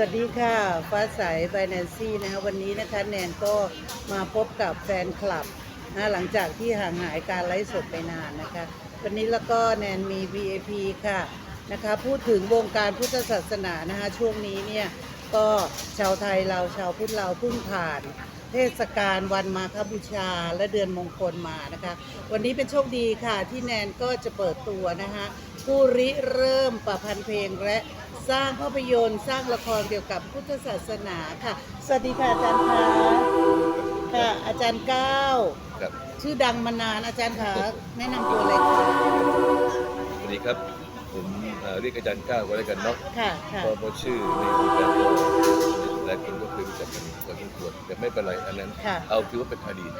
สวัสดีค่ะ ฟ้าใสไบแนนซี่นะคะวันนี้นะคะแนนก็มาพบกับแฟนคลับนะหลังจากที่ห่างหายการไลฟ์สดไปนานนะคะ วันนี้แล้วก็แนนมี VIP ค่ะนะคะพูดถึงวงการพุทธศาสนานะคะช่วงนี้เนี่ยก็ชาวไทยเราชาวพุทธเราเพิ่งผ่าน เทศกาลวันมาคบูชาและเดือนมงคลมานะคะ วันนี้เป็นโชคดีค่ะที่แนนก็จะเปิดตัวนะคะผู้ริเริ่มประพันธ์เพลงและ สร้างภาพยนตร์สร้างละครเกี่ยวกับพุทธศาสนาค่ะ สวัสดีค่ะอาจารย์คะค่ะอาจารย์ก้าวครับชื่อดังมานานอาจารย์คะแนะนำตัวเลยค่ะสวัสดีครับ ผมเอ่อเรียกอาจารย์ก้าวก็แล้วกันเนาะค่ะค่ะเพราะเพราะชื่อในวงการก็หลายคนก็เคยรู้จักกันพอสมควรแต่ไม่เป็นไรอันนั้น ค่ะเอาถือว่าเป็นอดีต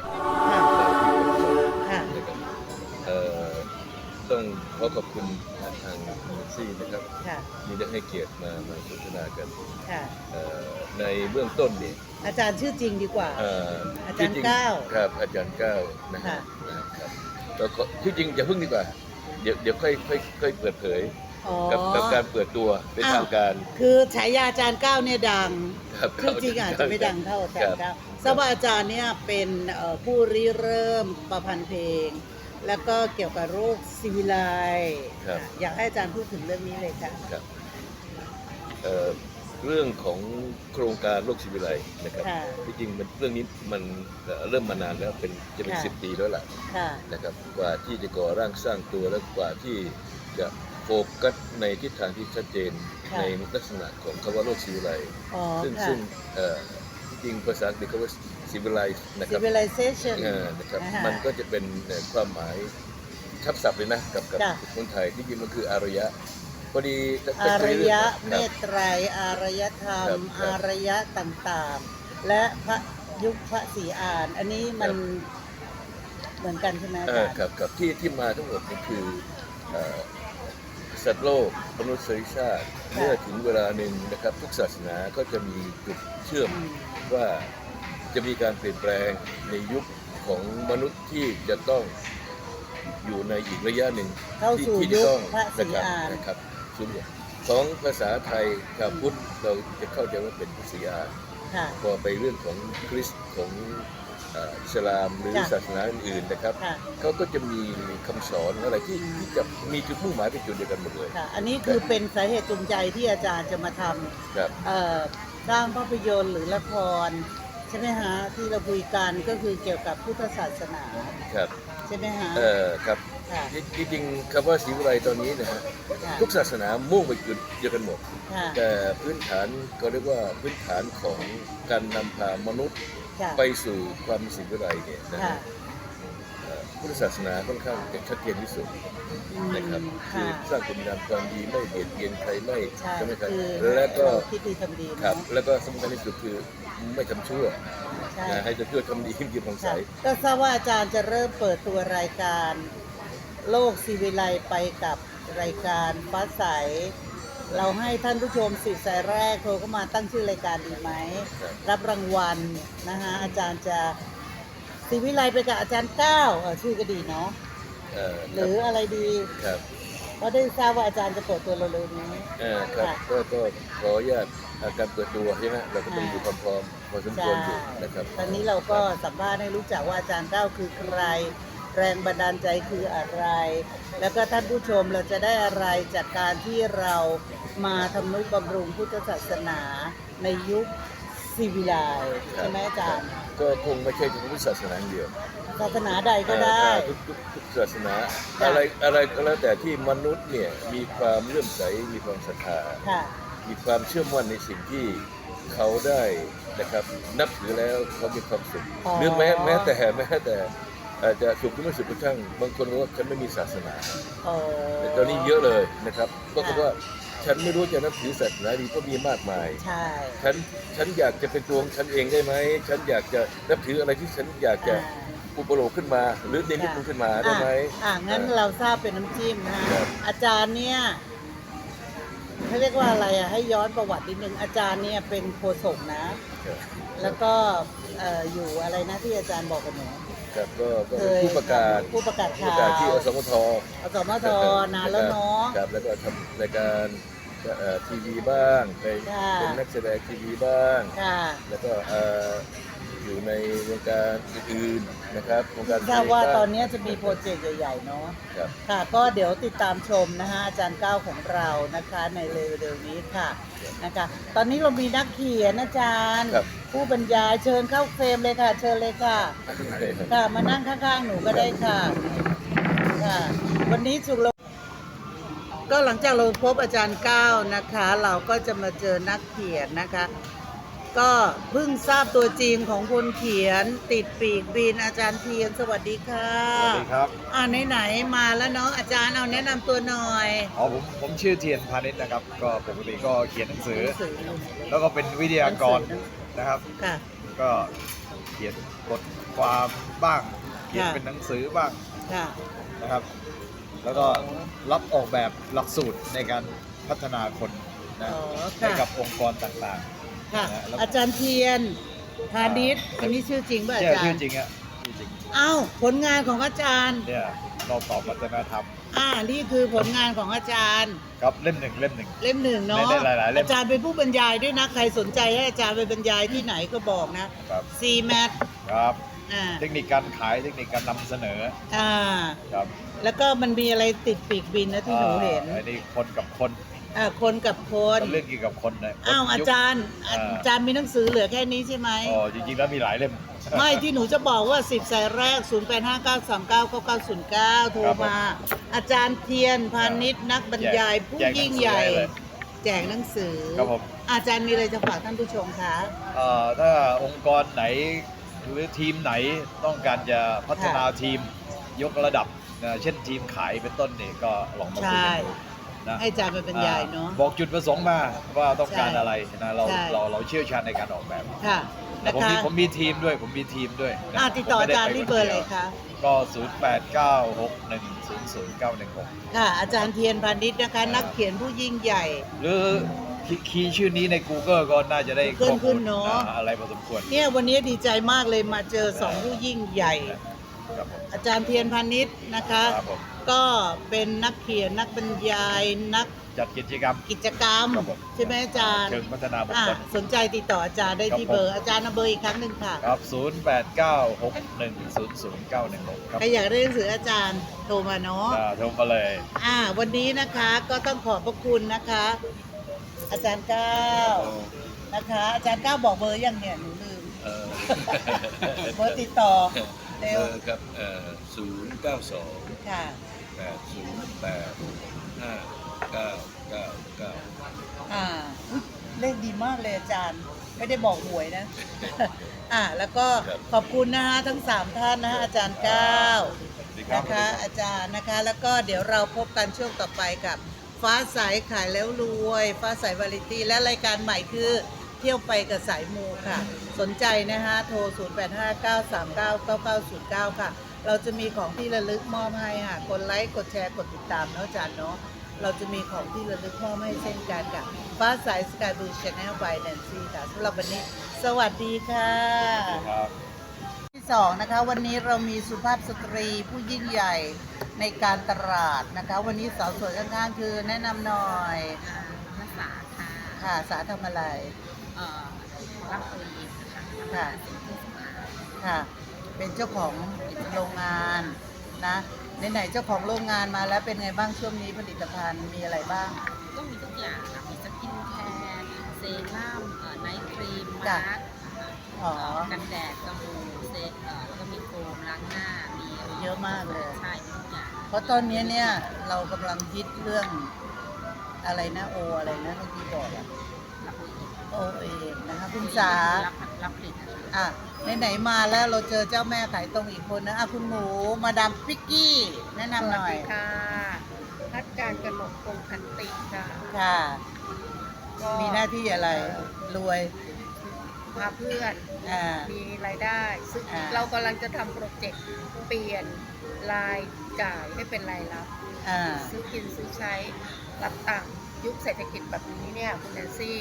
ค่ะเราที่ผมสอนค่ะนะครับเอ่อต้องขอขอบคุณทางซี่นะครับค่ะ ที่ได้ให้เกียรติมามาสนทนากันค่ะ เอ่อในเบื้องต้นเนี่ยอาจารย์ชื่อจริงดีกว่า เอ่ออาจารย์ที่งก้าวครับ อาจารย์ก้าวนะครัค่ะบนะครับแล้วก็ที่จริงอย่าเพิ่งดีกว่า เดี๋ยวเดี๋ยวค่อยค่อยค่อยเปิดเผยอ๋อ กับกับการเปิดตัวเป็นอ้าว ทางการคือฉายาอาจารย์ก้าวเนี่ยดัง ครับชื่อจริงอาจจะไม่ดังเท่าอาจารย์คก้าบวทราบว่าอาจารย์เนี่ยเป็นเอ่อผู้ริเริ่มประพันธ์เพลง แล้วก็เกี่ยวกับโรคซิวิไลครับ อยากให้อาจารย์พูดถึงเรื่องนี้เลยค่ะ ครับเอ่อเรื่องของโครงการโลกชีวิไลนะครับค่ะที่จริงมันเรื่องนี้มันเอ่อเริ่มมานานแล้วเป็นจะเป็นค่ะ สิบปีแล้วล่ะค่ะ นะครับ กว่าที่จะก่อร่างสร้างตัวและกว่าที่จะโฟกัสในทิศทางที่ชัดเจนค่ะ ในลักษณะของคำว่าโลกชีวิไล อ๋อซึ่งค่ะ ซึ่งเอ่อที่จริงภาษาอังกฤษเขาว่า ชีวิไลนะคซิรับวิไลเซชันเอ่อนะครับนะคะมันก็จะเป็นเอ่อความหมายทับศัพท์เลยนะกับกับจ้ะ คนไทยที่จริงมันคืออารยะพอดีจะอารยะคเมรับตไตรอารยธรรครัมบครับอารยะต่างๆ และพระยุคพระศรีอาน อันนี้มันเหมือนกันใช่ไหมอาเอ่จาอรย์ ครับครับที่ที่มาทั้งหมดนี่คือเอ่อสัตว์โลกมนุษยชาติค่ะเมื่อถึงเวลาหนึ่งนะครับ ทุกศาสนาก็จะมีจุดเชื่อมอืม ว่า จะมีการเปลี่ยนแปลงในยุคของมนุษย์ที่จะต้องอยู่ในอีกระยะหนึ่งเข้าที่สู่ที่จะยุคต้องพระศรีนะครับอาน นะครับส่วนของภาษาไทยกับพุทธเราจะเข้าใจว่าเป็นพระศรีอาน ค่ะ พอไปเรื่องของคริสต์ของเอ่ออิสลามหรือจ้ะ ศาสนาอื่นๆนะครับค่ะ เขาก็จะมีคำสอนอะไรที่ที่จะมีจุดมุ่งหมายเป็นจุดเดียวกันหมดเลยค่ะ อันนี้คือเป็นสาเหตุจูงใจที่อาจารย์จะมาทครับำเอ่อสร้างภาพยนตร์หรือละคร ใช่ไหมฮะที่เราคุยกันก็คือเกี่ยวกับพุทธศาสนาครับ ใช่ไหมฮะ เออครับค่ะที่จริงๆคำว่าศรีวิไลตอนนี้นะฮะค่ะทุกศาสนามุ่งไปจุดเดียวกันหมด ค่ะแต่พื้นฐานก็เรียกว่าพื้นฐานของการนำพามนุษย์ค่ะไปสู่ความศรีวิไลเนี่ยนะค่ะฮะเอ่อ พุทธศาสนาค่อนข้างจะชัดเจนที่สุดอืมนะครับคืค่ะอสร้างคุณงามความดีไม่เบียดเบียนใครไม่ใช่ใช่ไหมครับคือแล้วก็เราคิดดีทำดีครับเนาะแล้วก็สำคัญที่สุดคือไม่ทำชั่วใช่นะให้จะชั่วทำดีกินของใสค่ะก็ทราบว่าอาจารย์จะเริ่มเปิดตัวรายการ โลกซีวิไลไปกับรายการฟ้าใสเราให้ท่านผู้ชมสิบสายแรกโทรเข้ามาตั้งชื่อรายการดีไหมครับรับรางวัลนะคะอาจารย์จะ ซีวิไลไปกับอาจารย์ก้าวเออชื่อก็ดีเนาะเอ่อหรืออะไรดีครับเพราะได้ทราบว่าอาจารย์จะเปิดตัวเร็วๆนี้ เอ่อครับค่ะก็ก็ขออนุญาตอ่าการเปิดตัวใช่ไหมเราก็ต้องอ่าดูความพร้อมพอสมควรอยู่นะครับตอนนี้เราก็สัมภาษณ์ให้รู้จักว่าอาจารย์ก้าวคือใคร แรงบันดาลใจคืออะไร แล้วก็ท่านผู้ชมเราจะได้อะไรจากการที่เรามาทำนุบำรุงพุทธศาสนาในยุคซีวิไลซ์ใช่ไหมอาจารย์ ก็คงไม่ใช่เฉพาะพุทธศาสนาอย่างเดียวศาสนาใดก็ได้ อ่าทุกทุกทุกศาสนาอะไรอะไรก็แล้วแต่ที่มนุษย์เนี่ยมีความเลื่อมใสมีความศรัทธา ค่ะ มีความเชื่อมั่นในสิ่งที่เขาได้นะครับ นับถือแล้วเขามีความสุขอ๋อ หรือแม้แม้แต่แม้แต่อาจจะสุขหรือไม่สุขก็ช่างบางคนบอกว่าฉันไม่มีศาสนาโอ้แต่ตอนนี้เยอะเลยนะครับ ก็คือว่า ฉันไม่รู้จะนับถือศาสนาดีก็มีมากมาย ใช่ ฉันฉันอยากจะเป็นตัวของฉันเองได้ไหม ฉันอยากจะนับถืออะไรที่ฉันอยากจะอ่าอุปโลกขึ้นมา หรือเนมิตมันขึ้นมาได้ไหมอะอะงั้นเราทราบเป็นน้ำจิ้มนะครัฮะบอาจารย์เนี่ยเขาเรียกว่าอะไรอะให้ย้อนประวัตินิดนึงอาจารย์เนี่ยเป็นโฆษกนะครับแล้วก็เอ่ออยู่อะไรนะที่อาจารย์บอกกับหนู ครับก็ก็เคเป็นยผู้ประกาศผู้ประกาศผู้ข่าประกาศที่อวสมทอสมทนานแล้วเนาะ ครับแล้วก็ทำรายการทีวีบ้างไปค่ะ เป็นนักแสดงทีวีบ้าง ค่ะ แล้วก็เอ่อ อยู่ในวงการอื่นๆนะครับวงการเพลทราบงว่าบ้งตอนนี้จะมีโปรเจกต์ใหญ่ๆเนาะครับค่ะก็เดี๋ยวติดตามชมนะคะอาจารย์ก้าวของเรานะคะในเร็วๆนี้ค่ะนะคะตอนนี้เรามีนักเขียนอาจารย์ ครับ ผู้บรรยายเชิญเข้าเฟรมเลยค่ะ เชิญเลยค่ะ ค่ะมานั่งข้างๆหนูก็ได้ค่ะค่ะ วันนี้สุขลงก็หลังจากเราพบอาจารย์ก้าวนะคะ เราก็จะมาเจอนักเขียนนะคะ ก็เพิ่งทราบตัวจริงของคนเขียนติดปีกบินอาจารย์เทียนสวัสดีค่ะสวัสดีครับอ่าไหนๆมาแล้วเนาะอาจารย์เอาแนะนำตัวหน่อยอ๋อผมผมชื่อเทียนพาณิชย์นะครับ ก็ปกติก็เขียนหนังสือหนังสือแล้วก็เป็นวิทยากรหนังสือนะครับ ค่ะ ก็เขียนบทความบ้าง เขียนค่ะ เป็นหนังสือบ้างค่ะ นะครับ แล้วก็รับออกแบบหลักสูตรในการพัฒนาคนนะอ๋อให้ค่ะกับองค์กรต่าง ค่ะนะแล้วอาจารย์เทียนพาณิชย์อันนี้ชื่อจริงป่ะๆอาเนี่ยจารชื่อย์จริงอะชื่อจริงอ้าวผลงานของอาจารย์ เนี่ยเราตอบวัฒนธรรมอ่านี่คือผลงานของอาจารย์ ครับเล่มหนึ่งเล่มหนึ่ง เล่มหนึ่งเนาะได้ได้หลายๆเล่ม อาจารย์เป็นผู้บรรยายด้วยนะ ใครสนใจให้อาจารย์ไปบรรยายที่ไหนก็บอกนะครับซีแมทครับ อ่าเทคนิคการขายเทคนิคการนำเสนออ่า ครับแล้วก็มันมีอะไรติดปีกบินนะที่หนูเห็น อ่าอันนี้คนกับคน อ่าคนกับคน เรื่องเกี่ยวกับคนนะอ้าวคนอายุค จารย์อ่า อาจารย์มีหนังสือเหลือแค่นี้ใช่ไหม อ๋อจริงๆแล้วมีหลายเล่ม ไม่ที่หนูจะบอกว่า 10สายแรก 0 8 5 9 3 9 9 9 0 9 โทรครับผมมา อาจารย์เทียนพาณิชย์นักบรรยายผู้แจกยิ่งใหญ่ แจกหนังสือได้เลยแจกหนังสือ ครับผม อาจารย์มีอะไรจะฝากท่านผู้ชมคะ เอ่อถ้าองค์กรไหนหรือทีมไหนต้องการจะพัฒนาทีมยกระดับนะเช่นทีมขายเป็นต้นนี่ก็ลองมาคุยใช่ กันดู นะให้อาจารย์ไปบรรยายเนาะอ่บอกจุดประสงค์มาว่าต้องการใช่อะไรนะเราใช่ เราเราเชี่ยวชาญในการออกแบบค่ะแต่นะผมคะมีผมมีทีมด้วยผมมีทีมด้วยนะอ่าติดต่อผมอาไม่ไจารย์ที่เบอร์อะไรปคนดียวคะ ก็ 0 8 9 6 1 0 0 9 1 6 ค่ะ อาจารย์เทียนพาณิชย์นะคะ นักเขียนผู้ยิ่งใหญ่ หรือคีย์คีย์ชื่อนี้ใน Google ก็น่าจะได้ขึ้นข้อขึ้มูนลเนอะ อ่าอะไรพอสมควรเนี่ยวันนี้ดีใจมากเลยมาเจอสองผู้ยิ่งใหญ่ ครับผมอาจารย์เทียนพาณิชย์นะคะ ครับผม ก็เป็นนักเขียนนักบรรยายนักจัดกิจกรรม กิจกรรม ครับผม ใช่ไหมอาจารย์เชิงพัฒนาบุคอะคล สนใจติดต่ออาจารย์ได้ที่ครับผมเบอร์อาจารย์เอาเบอร์อีกครั้งหนึ่งค่ะครับ 0 8 9 6 1 0 0 9 1 6 ครับใครอยากได้หนังสืออาจารย์โทรมาเนาะ อ่าโทรมาเลย อ่าวันนี้นะคะก็ต้องขอบพระคุณนะคะ อาจารย์ก้าวนะคะ อาจารย์ก้าวบอกเบอร์ยังเนี่ยหนูลืมเอ่อเบอร์ติดต่อเบเร็วอร์ครับศูนย์เก้าสองค่ะ แปดศูนย์แปดห้าเก้าเก้าเก้าอ่าอุ๊ยเลขดีมากเลยอาจารย์ ไม่ได้บอกหวยนะ อ่า แล้วก็ขอบคุณนะคะทั้งสามท่านนะคะอาจารย์ก้าวดีครับ นะคะอาจารย์นะคะแล้วก็เดี๋ยวเราพบกันช่วงต่อไปกับ ฟ้าใสขายแล้วรวย ฟ้าใสวาไรตี้และรายการใหม่คือ เที่ยวไปกับสายมูค่ะ สนใจนะคะโทร 0859399909 ค่ะ เราจะมีของที่ระลึกมอบให้ค่ะกดไลค์กดแชร์กดติดตามเนาะอาจารย์เนาะเราจะมีของที่ระลึกมอบให้เช่นกันค่ะฟ้าใสสกายบลูชแนลบายแนนซี่ค่ะสำหรับวันนี้ สวัสดีค่ะ ครับ ที่สองนะคะ วันนี้เรามีสุภาพสตรีผู้ยิ่งใหญ่ในการตลาดนะคะ วันนี้สาวสวยข้างๆคือแนะนำหน่อยอ่าภาษาค่ะค่ะสาทำอะไร เอ่อรับตัวเองค่ะค่ะ ค่ะ เป็นเจ้าของโรงงานนะไหนๆเจ้าของโรงงานมาแล้วเป็นไงบ้างช่วงนี้ผลิตภัณฑ์มีอะไรบ้าง ก็มีทุกอย่างค่ะมีสกินแคร์เซรั่มเอ่อไนท์ครีมจ้ะ มาร์กอ๋อ กันแดดกระมูเซตเอ่อแล้วก็มีโฟมล้างหน้ามีเยอะมากเลย ใช่มีทุกอย่างเพราะตอนนี้เนี่ยเรากำลังฮิตเรื่องอะไรนะโออะไรนะเมื่อกี้บอกอะรับตัวเองโอเองนะคะคุณสา รับรับผลิตนะคะ อะไหนๆมาแล้วเราเจอเจ้าแม่ขายตรงอีกคนนะอะคุณหมูมาดามพิกกี้ แนะนำหน่อยค่ะพัดการกนกคงพันติค่ะค่ะ ก็มีหน้าที่อะไร รวยพาเพื่อน อ่า มีรายได้ซึ่งอ่า เรากำลังจะทำโปรเจกต์เปลี่ยนรายจ่ายให้เป็นรายรับ อ่า ซื้อกินซื้อใช้รับตังค์ ยุคเศรษฐกิจแบบนี้เนี่ยคุณแนนซี่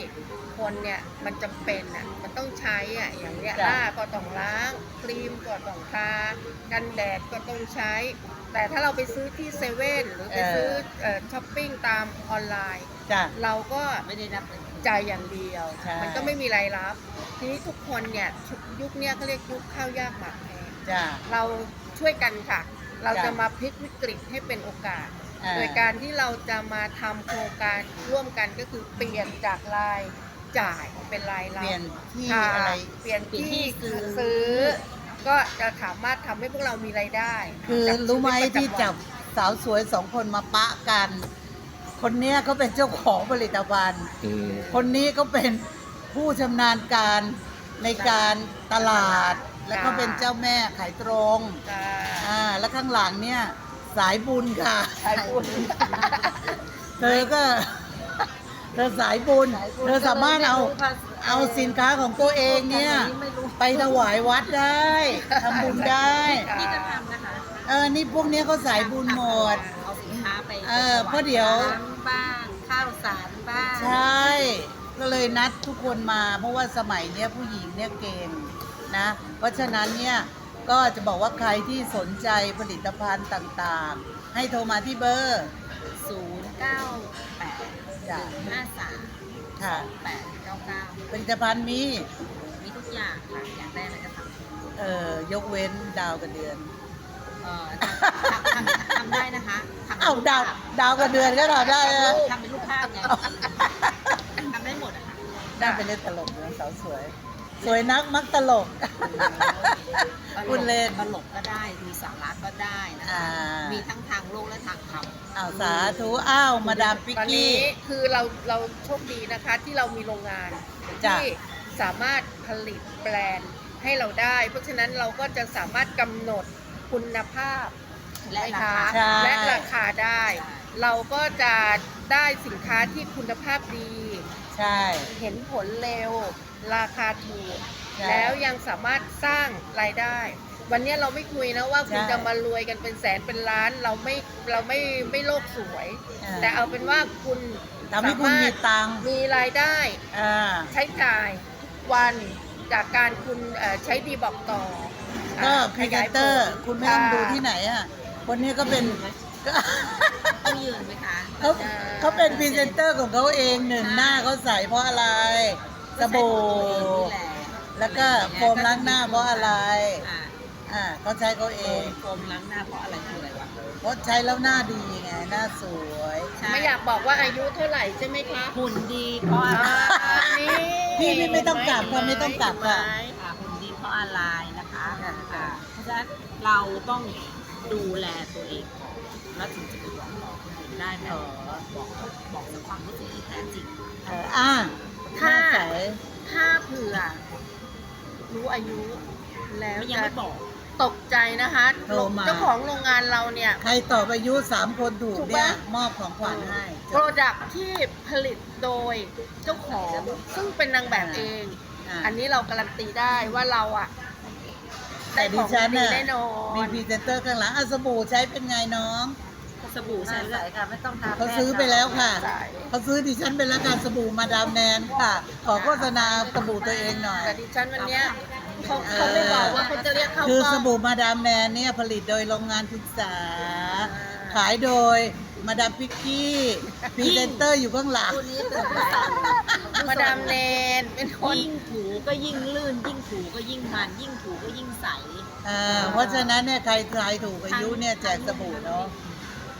คนเนี่ยมันจำเป็นอะมันต้องใช้อะอย่างเนี้ยจ้ะหน้าก็ต้องล้างครีมก็ต้องทากันแดดก็ต้องใช้ แต่ถ้าเราไปซื้อที่เซเว่นหรือไปซื้อเอ่อช้อปปิ้งตามออนไลน์จ้ะเราก็ไม่ได้รับเลยจ่ายอย่างเดียวใช่มันก็ไม่มีรายรับ ทีนี้ทุกคนเนี่ยยุคเนี้ยเขาเรียกยุคข้าวยากหมากแพงจ้ะเราช่วยกันค่ะ เราจ้ะจะมาพลิกวิกฤตให้เป็นโอกาสอ่า โดยการที่เราจะมาทำโครงการร่วมกันก็คือเปลี่ยนจากรายจ่ายเป็นรายเปรับลี่ยนที่ค่ะอะไร เปลี่ยนที่ซื้อ ก็จะสามารถทำให้พวกเรามีรายได้คือจากรู้ไหมชีวิตประที่จำวันจับสาวสวยสองคนมาปะกัน คนเนี้ยเขาเป็นเจ้าของผลิตภัณฑ์ อืม คนนี้ก็เป็นผู้ชำนาญการในการตลาด แล้วก็เป็นเจ้าแม่ขายตรงจ้าอ่าแล้วข้างหลังเนี่ย สายบุญค่ะ สายบุญ เธอก็ เธอสายบุญเธอสามารถเอาเอาสินค้าของตัวเองเนี่ยไปถวายวัดได้ทำบุญได้นี่ก็ทำนะคะเออ นี่พวกเนี้ยเขาสายบุญหมด เอาสินค้าไปเออเพราะเดี๋ยว น้ำบ้าง ข้าวสารบ้างใช่ ก็เลยนัดทุกคนมา เพราะว่าสมัยเนี้ยผู้หญิงเนี่ยเก่งนะ เพราะฉะนั้นเนี่ย ก็จะบอกว่าใครที่สนใจผลิตภัณฑ์ต่างๆ ให้โทรมาที่เบอร์ศูนย์เก้าแปดจ้ะห้าสามค่ะแปดเก้าเก้าผลิตภัณฑ์มี มีทุกอย่างค่ะ อยากได้อะไรก็ทำเอ่อยกเว้นดาวกับเดือน เอ่อทำทำทำได้นะคะทำป็นเอารูปดาวภพดาวกับเดือนก็ทำได้นะทำเป็นรูปภาพไงทำได้หมดอะค่ะได้ไปเล่นตลกนะสาวสวย สวยนักมักตลก พูดเล่นตลกก็ได้ มีสาระก็ได้นะอ่าคะมีทั้งทางโลกและทางธรรมอ้าวสาธุอ้าวมาดามปิกตอนกี้นี้ คือเราเราโชคดีนะคะที่เรามีโรงงาน จ้ะ ที่สามารถผลิตแบรนด์ให้เราได้ เพราะฉะนั้นเราก็จะสามารถกำหนดคุณภาพและนราคาใช่ และราคาได้ เราก็จะได้สินค้าที่คุณภาพดี ใช่ เห็นผลเร็ว ราคาถูกใช่ แล้วยังสามารถสร้างรายได้ วันนี้เราไม่คุยนะว่าคุณใช่จะมารวยกันเป็นแสนเป็นล้าน เราไม่เราไม่ไม่โลกสวยอ่าแต่เอาเป็นว่าคุณทำให้คุณมีตังค์มีรายได้อ่าใช้จ่ายทุกวันจากการคุณเอ่อใช้ดีบอกต่อ ก็อ่าพรีขเซยายนเตอร์ผลคุณไม่ต้องค่ะดูที่ไหนอะคนนี้ก็เป็นก็ต้องยืนไหมคะเขาเขาเป็นพรีเซนเตอร์ของเขาเองหนึ่งหน้าเขาใส่เพราะอะไรสบู่ แล้วก็โฟมล้างหน้าเพราะอะไร อ่าอ่าเขาใช้เขาเอโฟมงโฟมล้างหน้าเพราะอะไรคืออะไรวะเพราะใช้แล้วหน้าดีไง หน้าสวย ใช่ไม่อยากบอกว่าอายุเท่าไหร่ใช่ไหมคะหุ่นดีเพราะอะไรอ่านี่พี่ไม่ไม่ต้องกลับค่ะไม่ต้องกลับค่ะ อ่าหุ่นดีเพราะอะไรนะคะค่ะอ่าเพราะฉะนั้นเราต้องดูแลตัวเองก่อนแล้วถึงจะไปบอกต่อคนอื่นได้ไหมบอกบอกถึงความรู้สึกที่แท้จริง เอออ่าหน้าใสถ้าเผื่อ รู้อายุ แล้วไม่ยังจะไม่บอก ตกใจนะคะโทรมา เจ้าของโรงงานเราเนี่ย ใครตอบอายุสามคนถูกถูกเนี่ยปะ มอบของขวัญให้โปรดักที่ผลิตโดยเจ้าของซึ่งเป็นนางแบบเองาอันนี้เราการันตีได้ว่าเราอะได้แต่ขดิองฉันดีน่ะแน่นอมีนพรีเซนเตอร์ข้างหลังอะสบู่ใช้เป็นไงน้องส บู่ใช้แล้วค่ะไม่ต้องทาเขาซื้อไปแล้วค่ะใช่เขาซื้อดิฉันเป็นแล้วการสบู่มาดามแนนค่ะ ขอโฆษณาสบู่ตัวเองหน่อย แต่ดิฉันวันเนี้ยเขาเขาไม่บอกว่าเขาจะเรียกเข้าคือกล้สอง บู่มาดามแนนเนี่ยผลิตโดยโรงงานศึกษา ขายโดยมาดามพิกกี้พรีเซนเตอร์อยู่ข้างหลังตัวนี้เป็นผู้สาวมาดามเนนเป็นคนยิ่งถูก็ยิ่งลื่น ยิ่งถูก็ยิ่งมัน ยิ่งถูก็ยิ่งใส อ่าเพราะฉะนั้นเนี่ยใครทายถูกอายุเนี่ยแจกสบู่เนาะ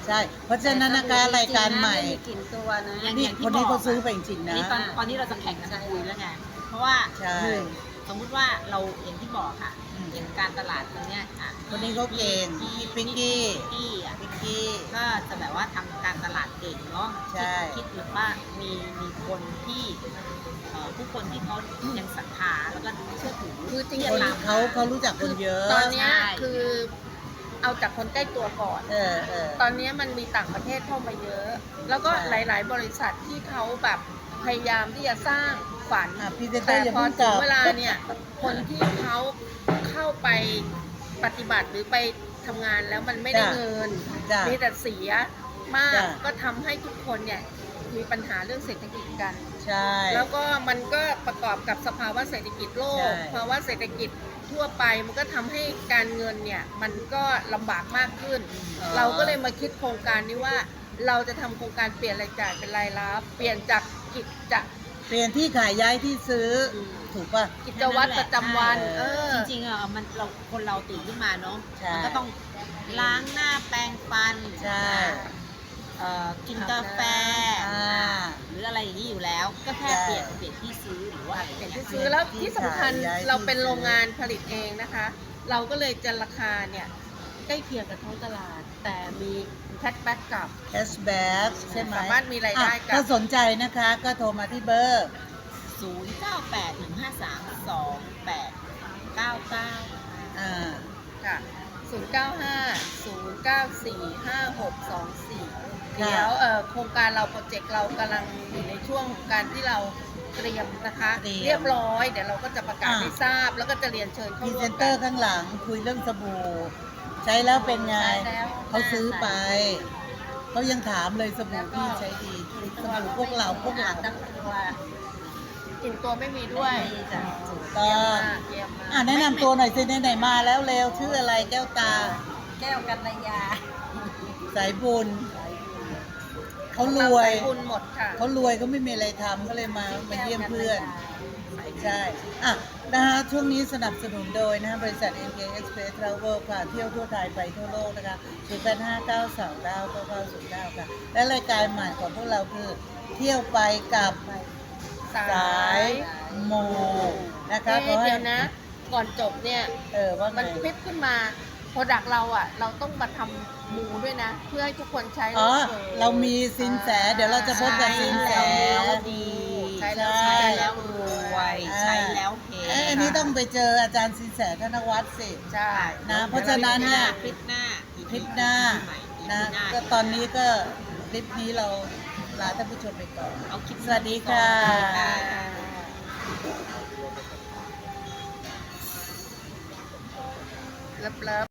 ใช่ เพราะฉะนั้นนะคะรายการใหม่ไม่มีกลิ่นตัวนะอย่างนี่อย่างคที่นนี้บเขากซื้อไปจริงๆอันนะ นี้ตอนตอนนี้เราจะแข่งกันคุยแล้วไง เพราะว่าใช่หนึ่งสมมุติว่าเราอย่างที่บอกค่ะอืมอย่างการตลาดตรงเนี้ยอะคนนี้เขาเก่งพี่ปิ๊กกี้ พี่อะพิกกี้ ก็จะแบบว่าทำการตลาดเก่งเนาะใช่ คิดคิดหรือว่ามีมีคนที่เอ่อผู้คนที่เขายังศรัทธาแล้วก็เชื่อถือคือจริง คนๆเขาเขารู้จักคนเยอะ ตอนเนี้ยใช่ คือ เอาจากคนใกล้ตัวก่อน เออเออ ตอนนี้มันมีต่างประเทศเข้ามาเยอะ แล้วก็ใช่หลาย ๆ บริษัทที่เขาแบบพยายามที่จะสร้างฝัน อะพรีเซนเตอแต่ร์อย่าพอเพิ่งกถึลังบ เวลาเนี่ย คนที่เขาเข้าไปปฏิบัติหรือไปทำงานแล้วมันไม่ได้จ้ะ เงิน จ้ะ มีแต่เสียมากจ้ะ ก็ทำให้ทุกคนเนี่ยมีปัญหาเรื่องเศรษฐกิจกัน ใช่ แล้วก็มันก็ประกอบกับสภาวะเศรษฐกิจโลกใช่ภาวะเศรษฐกิจ ทั่วไปมันก็ทำให้การเงินเนี่ยมันก็ลำบากมากขึ้น เราก็เลยมาคิดโครงการนี้ว่า เราจะทำโครงการเปลี่ยนรายจ่ายเป็นรายรับเปลี่ยนจากกิจจะเปลี่ยนที่ขายย้ายที่ซื้อถูกป่ะกิจวัตรประจำวันใช่เออจริงๆอะมันเราคนเราตื่นขึ้นมาเนาะใช่มัก็ต้องล้างหน้าแปรงฟันใช่ กินกาแฟหรืออะไรอย่างนี้อยู่แล้ว ก็แค่เปลี่ยนเปลี่ยนที่ซื้อหรือว่าอะไรอย่ล้ย ซื้อแล้วที่สำคัญเราเป็นโรงงานผลิตเองนะคะ เราก็เลยจะราคาเนี่ยใกล้เคียงกับท้องตลาด แต่มีแคชแบ็กกลับ แคชแบ็กใช่ไหมสามารถมีรายได้กลับ อะถ้าสนใจนะคะ ก็โทรมาที่เบอร์ 0 9 8 1 5 3 2 8 9 9 อ่า ค่ะ 0 9 5 0 9 4 5 6 2 4 แล้วโครงการเราโปรเจกต์เรากำลังอยู่ในช่วงการที่เราเตรียมนะคะ เรียบร้อยเดี๋ยวเราก็จะประกาศให้ทราบ แล้วก็จะเรียนเชิญเข้าร่วมกันพรีเซนเตอร์ข้างหลังคุยเรื่องสบู่ใช้แล้วเป็นไงเขาซื้อไปเขายังถามเลยสบู่ที่ใช้ดีสบู่พวกเราพวกเราตั้งตัวกลิ่นตัวไม่มีด้วยถูกต้องอ่าแนะนำตัวหน่อยสิไหนมาแล้วเร็วชื่ออะไรแก้วตา แก้วกัลยาสายบุญ เขารวยใส่บุญหมดค่ะเขารวยเขาไม่มีอะไรทำก็เลยมามาเยี่ยมเพื่อน ใช่ อะนะฮะช่วงนี้สนับสนุนโดยนะฮะบริษัท MK Express Travel ค่ะเที่ยวทั่วไทยไปทั่วโลกนะคะ0 8 5 9 2 9 9 9 0 9ค่ะ และรายการใหม่ของพวกเราคือ เที่ยวไปกับสายโมนะคะขอเอ๊ะให้เดี๋ยวนะ ก่อนจบเนี่ย เออว่าไงมันพลิกขึ้นมา โปรดักเราอะ เราต้องมาทำมูด้วยนะ เพื่อให้ทุกคนใช้อ๋อ แล้วเรามีสินแส เดี๋ยวเราจะพบกับสินแสแล้วดีใช้แล้วใช่ใช้แล้วรวยอ่าใช้แล้วเฮเอ้ยอันนี้ต้องไปเจออาจารย์สินแสธนวัฒน์สิ ใช่ นะ เพราะฉะนั้นเนี่ย คลิปหน้าคลิปหน้า นะนะก็ตอนนี้ก็คลิปนี้เราลาท่านผู้ชมไปก่อน เอาคลิปสวัสดีค่ะเลิฟเลิฟ